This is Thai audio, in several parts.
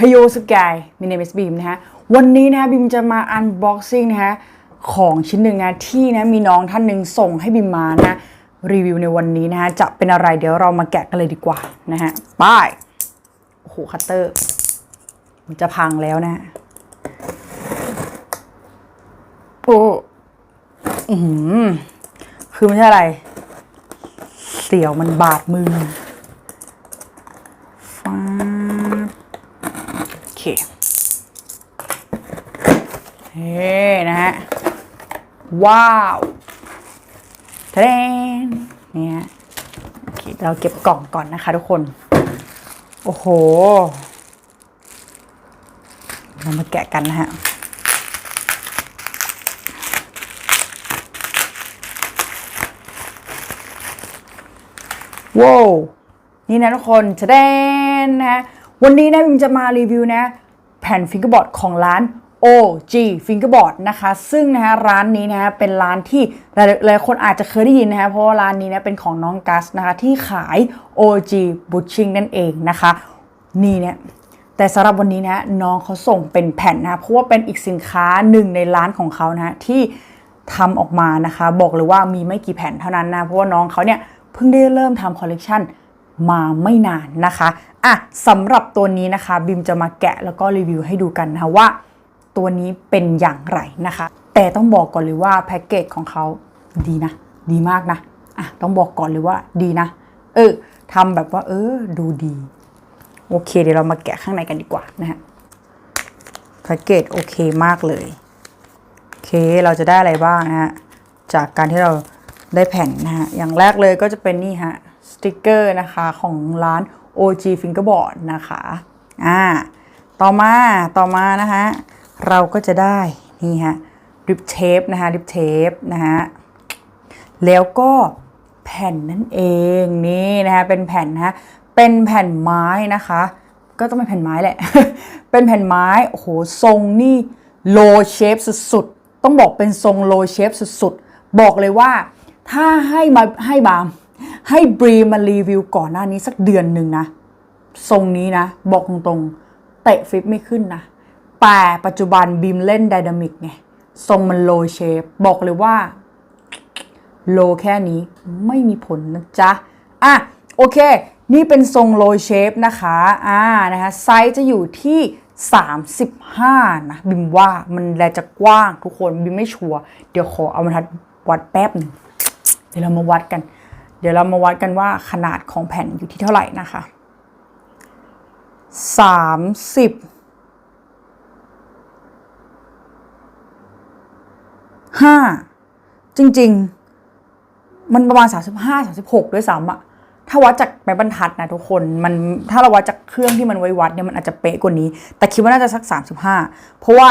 Hey yo s guy my name is Beam นะฮะ วันนี้นะฮะบิมจะมา unboxing นะฮะ ของชิ้นหนึ่งนะที่นะมีน้องท่านหนึ่งส่งให้บิมมานะรีวิวในวันนี้นะฮะ จะเป็นอะไรเดี๋ยวเรามาแกะกันเลยดีกว่านะฮะป้ายโอ้โหคัตเตอร์ มันจะพังแล้วนะฮะโอ้อือหือคือไม่ใช่อะไร เสียวมันบาดมือ เฮ้นะฮะ ว้าวทะเลนเนี่ยเราเก็บกล่องก่อนนะคะทุกคน โอ้โห เรามาแกะกันนะฮะว้าวนี่นะทุกคนจะได้นะฮะวันนี้นะบิมจะมารีวิวนะ แผ่นฟิงเกอร์บอร์ดของร้าน OG Fingerboard นะคะ ซึ่งนะฮะร้านนี้นะฮะเป็นร้านที่หลายหลายคนอาจจะเคยได้ยินนะฮะเพราะว่าร้านนี้นะเป็นของน้องกัสนะคะที่ขาย OG Butching นั่นเองนะคะ นี่เนี่ยแต่สำหรับวันนี้นะน้องเขาส่งเป็นแผ่นนะเพราะว่าเป็นอีกสินค้าหนึ่งในร้านของเขานะที่ทำออกมานะคะ บอกเลยว่ามีไม่กี่แผ่นเท่านั้นนะเพราะว่าน้องเขาเนี่ยเพิ่งได้เริ่มทำคอลเลกชันมาไม่นานนะคะอะสำหรับตัวนี้นะคะบิมจะมาแกะแล้วก็รีวิวให้ดูกันนะคะว่า ตัวนี้เป็นอย่างไรนะคะ แต่ต้องบอกก่อนเลยว่าแพ็กเกจของเขาดีนะ ดีมากนะอะต้องบอกก่อนเลยว่าดีนะ เออทำแบบว่า เออ ดูดี โอเค เดี๋ยวเรามาแกะข้างในกันดีกว่านะฮะแพ็กเกจโอเคมากเลยโอเคเราจะได้อะไรบ้างนะฮะจากการที่เราได้แผ่นนะฮะอย่างแรกเลยก็จะเป็นนี่ฮะสติกเกอร์นะคะของร้าน OG Fingerboard นะคะอ่าต่อมาต่อมานะคะ เราก็จะได้นี่ฮะริบเทปนะคะริบเทปนะฮะแล้วก็แผ่นนั่นเองนี่นะคะเป็นแผ่นนะฮะเป็นแผ่นไม้นะคะ ก็ต้องเป็นแผ่นไม้แหละ เป็นแผ่นไม้โอ้โหทรงนี่โลเชฟสุดๆต้องบอกเป็นทรงโลเชฟสุดๆบอกเลยว่าถ้าให้มาให้บาม ให้บรีมารีวิวก่อนหน้านี้สักเดือนหนึ่งนะ ทรงนี้นะ บอกตรงๆเตะฟิปไม่ขึ้นนะ แต่ปัจจุบันบีมเล่นไดนามิกไง ทรงมันโลเชฟ บอกเลยว่า โลแค่นี้ไม่มีผลนะจ๊ะ อะ โอเค นี่เป็นทรงโลเชฟนะคะ อ่า นะคะไซส์จะอยู่ที่ 35 นะ บิมว่ามันแลจะกว้างทุกคน บิมไม่ชัวร์เดี๋ยวขอเอาบรรทัดวัดแป๊บหนึ่งเดี๋ยวเรามาวัดกัน เดี๋ยวเรามาวัดกันว่าขนาดของแผ่นอยู่ที่เท่าไหร่นะคะ 30 ห้าจริง ๆ มันประมาณ 35 36 ด้วยซ้ำอะถ้าวัดจากไม้บรรทัดนะทุกคนมันถ้าเราวัดจากเครื่องที่มันไว้วัดเนี่ยมันอาจจะเป๊ะกว่านี้ แต่คิดว่าน่าจะสัก 35 เพราะว่า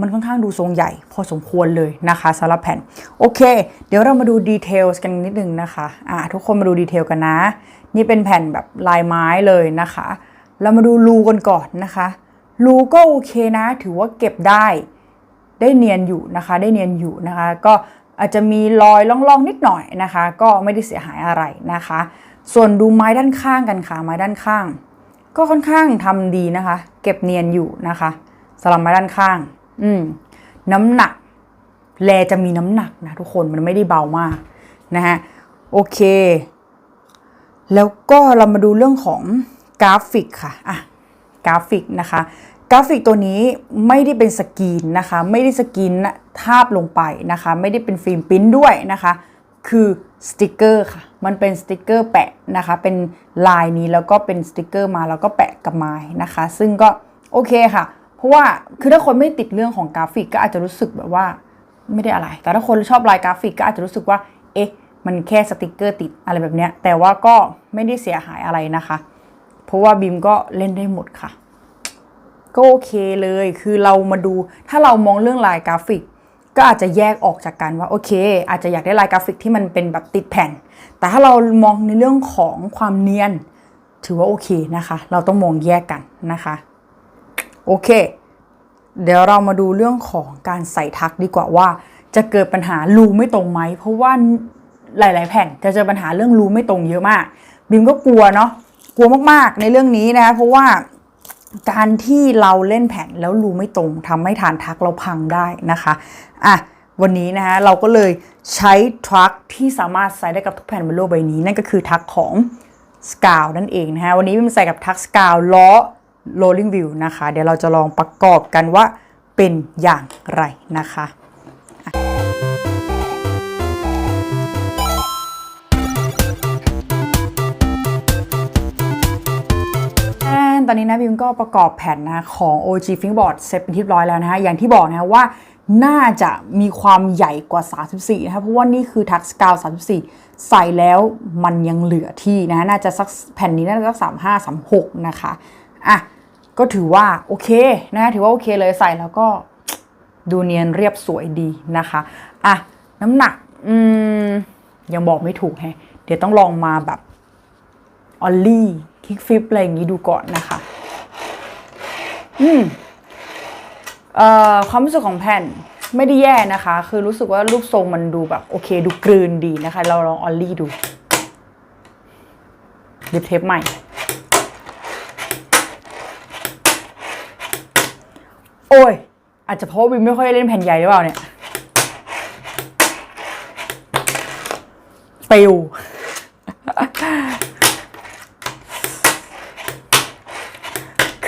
มันค่อนข้างดูทรงใหญ่ พอสมควรเลยนะคะสำหรับแผ่น โอเค เดี๋ยวเรามาดูดีเทลกันนิดนึงนะคะอ่าทุกคนมาดูดีเทลกันนะ นี่เป็นแผ่นแบบลายไม้เลยนะคะ เรามาดูรูกันก่อนนะคะรูก็โอเคนะ ถือว่าเก็บได้ ได้เนียนอยู่นะคะ ได้เนียนอยู่นะคะ ก็อาจจะมีรอยล่องๆนิดหน่อยนะคะ ก็ไม่ได้เสียหายอะไรนะคะ ส่วนดูไม้ด้านข้างกันค่ะ ไม้ด้านข้าง ก็ค่อนข้างทำดีนะคะ เก็บเนียนอยู่นะคะสำหรับไม้ด้านข้าง อืมน้ำหนัก แลจะมีน้ำหนักนะทุกคนมันไม่ได้เบามากนะฮะโอเค แล้วก็เรามาดูเรื่องของกราฟิกค่ะอะกราฟิกนะคะ กราฟิกตัวนี้ไม่ได้เป็นสกรีนนะคะ ไม่ได้สกรีนทาบลงไปนะคะ ไม่ได้เป็นฟิล์มปริ้นด้วยนะคะ คือสติกเกอร์ค่ะ มันเป็นสติกเกอร์แปะนะคะ เป็นลายนี้แล้วก็เป็นสติกเกอร์มาแล้วก็แปะกับไม้นะคะ ซึ่งก็โอเคค่ะ เพราะว่าคือถ้าคนไม่ติดเรื่องของกราฟิกก็อาจจะรู้สึกแบบว่าไม่ได้อะไร แต่ถ้าคนชอบลายกราฟิกก็อาจจะรู้สึกว่า เอ๊ะ มันแค่สติกเกอร์ติดอะไรแบบเนี้ย แต่ว่าก็ไม่ได้เสียหายอะไรนะคะ เพราะว่าบิมก็เล่นได้หมดค่ะ ก็โอเคเลย คือเรามาดูถ้าเรามองเรื่องลายกราฟิก ก็อาจจะแยกออกจากกันว่าโอเค อาจจะอยากได้ลายกราฟิกที่มันเป็นแบบติดแผ่น แต่ถ้าเรามองในเรื่องของความเนียน ถือว่าโอเคนะคะ เราต้องมองแยกกันนะคะโอเค เดี๋ยวเรามาดูเรื่องของการใส่ทักดีกว่าว่า จะเกิดปัญหารูไม่ตรงไหมเพราะว่าหลาย ๆ แผ่นจะเจอปัญหาเรื่องรูไม่ตรงเยอะมาก บิมก็กลัวเนาะกลัวมากๆในเรื่องนี้นะคะเพราะว่า การที่เราเล่นแผ่นแล้วรูไม่ตรงทำให้ฐานทักเราพังได้นะคะอะวันนี้นะฮะเราก็เลยใช้ทรัคที่สามารถใส่ได้กับทุกแผ่นบนโลกใบนี้นั่นก็คือทักของสกาวนั่นเองนะฮะวันนี้มันใส่กับทักสกาวล้อ rolling wheel นะคะ เดี๋ยวเราจะลองประกอบกันว่าเป็นอย่างไรนะคะ ตอนนี้นะบิมก็ประกอบแผ่นนะของ OG Fingerboard เสร็จเป็นที่ร้อยแล้วนะฮะอย่างที่บอกนะว่าน่าจะมีความใหญ่กว่า 34 นะครับ เพราะว่านี่คือทักสกาว 34 ใส่แล้วมันยังเหลือที่นะ น่าจะสักแผ่นนี้น่าจะสัก 35 36 นะคะ อะ ก็ถือว่าโอเคนะ ถือว่าโอเคเลยใส่แล้วก็ดูเนียนเรียบสวยดีนะคะ อะ น้ำหนัก อืม ยังบอกไม่ถูกแฮะ เดี๋ยวต้องลองมาแบบ ออลลี่คิกฟิปอะไรอย่างนี้ดูก่อนนะคะ อืมเอ่อความรู้สึกของแผ่นไม่ได้แย่นะคะ คือรู้สึกว่ารูปทรงมันดูแบบโอเค ดูกลืนดีนะคะ เราลองออลลี่ดูดิบเทปใหม่ โอ้ย อาจจะเพราะวิมไม่ค่อยเล่นแผ่นใหญ่หรือเปล่าเนี่ยปิว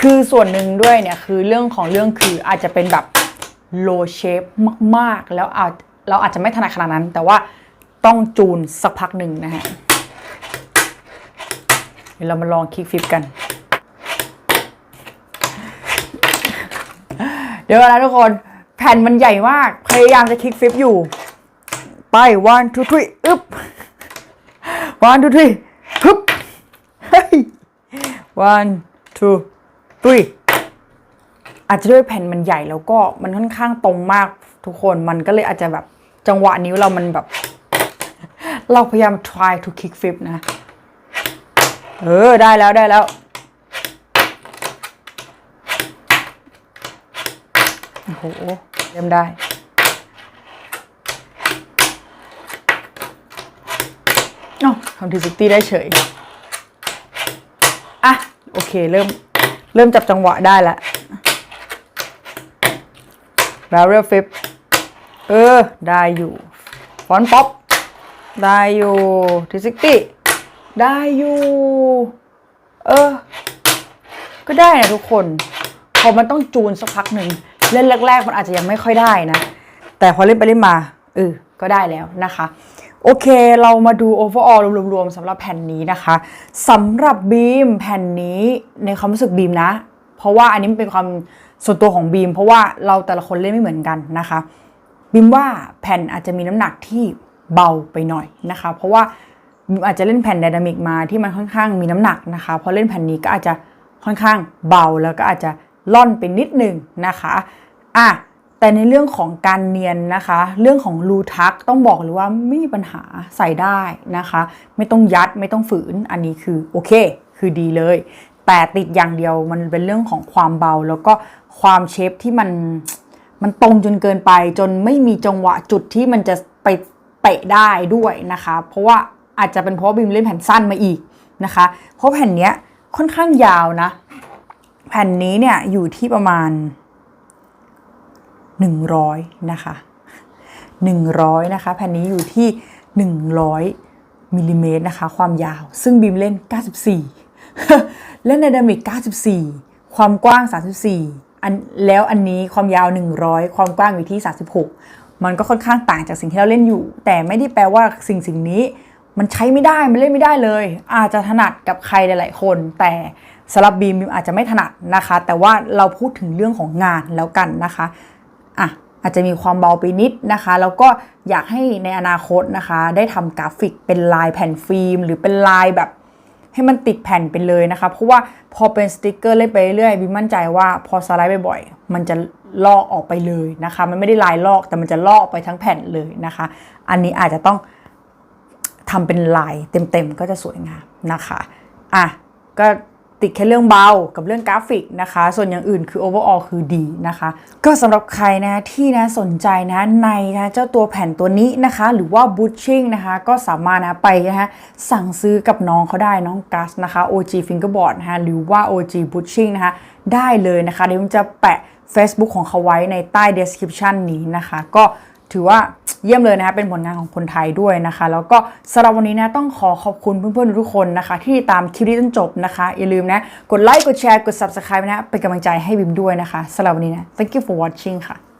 คือส่วนหนึ่งด้วยเนี่ยคือเรื่องของเรื่องคืออาจจะเป็นแบบ low shape มากๆ แล้วอาจเราอาจจะไม่ถนัดขนาดนั้น แต่ว่าต้องจูนสักพักหนึ่งนะฮะเดี๋ยวเรามาลองคลิกฟลิปกัน เดี๋ยวนะทุกคนแผ่นมันใหญ่มาก พยายามจะคลิกฟลิปอยู่ ไป one two three อึ๊บ one two three ฮึบเฮ้ย one two three อาจจะด้วยแผ่นมันใหญ่แล้วก็มันค่อนข้างตรงมากทุกคนมันก็เลยอาจจะแบบจังหวะนิ้วเรามันแบบ เราพยายาม try to kick flip นะ เออ ได้แล้วได้แล้ว โอ้โหเริ่มได้อ๋อทำทีซิตี้ได้เฉย อะ โอเคเริ่ม เริ่มจับจังหวะได้แล้ว barrel flip เออ ได้อยู่ฟอนป๊อปได้อยู่ทีซิตี้ได้อยู่ เออ ก็ได้นะทุกคน พอมันต้องจูนสักพักหนึ่ง เล่นแรก ๆ มันอาจจะยังไม่ค่อยได้นะ แต่พอเล่นไปเล่นมาเออก็ได้แล้วนะคะ โอเค เรามาดู overall รวมๆสำหรับแผ่นนี้นะคะสำหรับบีมแผ่นนี้ในความรู้สึกบีมนะ เพราะว่าอันนี้มันเป็นความส่วนตัวของบีม เพราะว่าเราแต่ละคนเล่นไม่เหมือนกันนะคะ บีมว่าแผ่นอาจจะมีน้ำหนักที่เบาไปหน่อยนะคะ เพราะว่าบีมอาจจะเล่นแผ่นไดนามิกมาที่มันค่อนข้างมีน้ำหนักนะคะพอเล่นแผ่นนี้ก็อาจจะค่อนข้างเบาแล้วก็อาจจะล่อนไปนิดนึงนะคะอะ แต่ในเรื่องของการเนียนนะคะ เรื่องของรูทักต้องบอกเลยว่าไม่มีปัญหาใส่ได้นะคะ ไม่ต้องยัดไม่ต้องฝืนอันนี้คือโอเค คือดีเลย แต่ติดอย่างเดียวมันเป็นเรื่องของความเบา แล้วก็ความเชฟที่มันมันตรงจนเกินไป จนไม่มีจังหวะจุดที่มันจะไปเตะได้ด้วยนะคะ เพราะว่าอาจจะเป็นเพราะบิมเล่นแผ่นสั้นมาอีกนะคะ เพราะแผ่นเนี้ยค่อนข้างยาวนะ แผ่นนี้เนี่ยอยู่ที่ประมาณ 100 นะคะ 100 นะคะแผ่นนี้อยู่ที่ 100มิลลิเมตรนะคะ ความยาว ซึ่งบีมเล่น 94 เล่นไดามิก94 ความกว้าง 34 อันแล้วอันนี้ความยาว 100 ความกว้างอยู่ที่ 36 มันก็ค่อนข้างต่างจากสิ่งที่เราเล่นอยู่ แต่ไม่ได้แปลว่าสิ่งสิ่งนี้มันใช้ไม่ได้ มันเล่นไม่ได้เลย อาจจะถนัดกับใครหลาย ๆ คน แต่สำหรับบีมบีมอาจจะไม่ถนัดนะคะ แต่ว่าเราพูดถึงเรื่องของงานแล้วกันนะคะ อะอาจจะมีความเบาไปนิดนะคะ แล้วก็อยากให้ในอนาคตนะคะ ได้ทำกราฟิกเป็นลายแผ่นฟิล์ม หรือเป็นลายแบบให้มันติดแผ่นไปเลยนะคะ เพราะว่าพอเป็นสติกเกอร์เล่นไปเรื่อยบิมมั่นใจว่าพอสไลด์บ่อยๆ มันจะลอกออกไปเลยนะคะ มันไม่ได้ลายลอกแต่มันจะลอกไปทั้งแผ่นเลยนะคะ อันนี้อาจจะต้องทำเป็นลายเต็มๆ ก็จะสวยงามนะคะ อะ ก็ ติดแค่เรื่องเบากับเรื่องกราฟิกนะคะ ส่วนอย่างอื่นคือ overall คือดีนะคะ ก็สำหรับใครนะที่นะสนใจนะในนะเจ้าตัวแผ่นตัวนี้นะคะ หรือว่า butching นะคะก็สามารถนะไปนะคะสั่งซื้อกับน้องเขาได้น้องกัสนะคะ OG fingerboard นะคะหรือว่า OG butching นะคะได้เลยนะคะเดี๋ยวผมจะแปะ Facebook ของเขาไว้ในใต้ description นี้นะคะ ก็ ถือว่าเยี่ยมเลยนะคะเป็นผลงานของคนไทยด้วยนะคะ แล้วก็สำหรับวันนี้นะต้องขอขอบคุณเพื่อนๆทุกคนนะคะ ที่ติดตามคลิปนี้จนจบนะคะ อย่าลืมนะ กดไลค์กดแชร์กด subscribe นะเป็นกำลังใจให้บิมด้วยนะคะสำหรับวันนี้นะ thank you for watching ค่ะ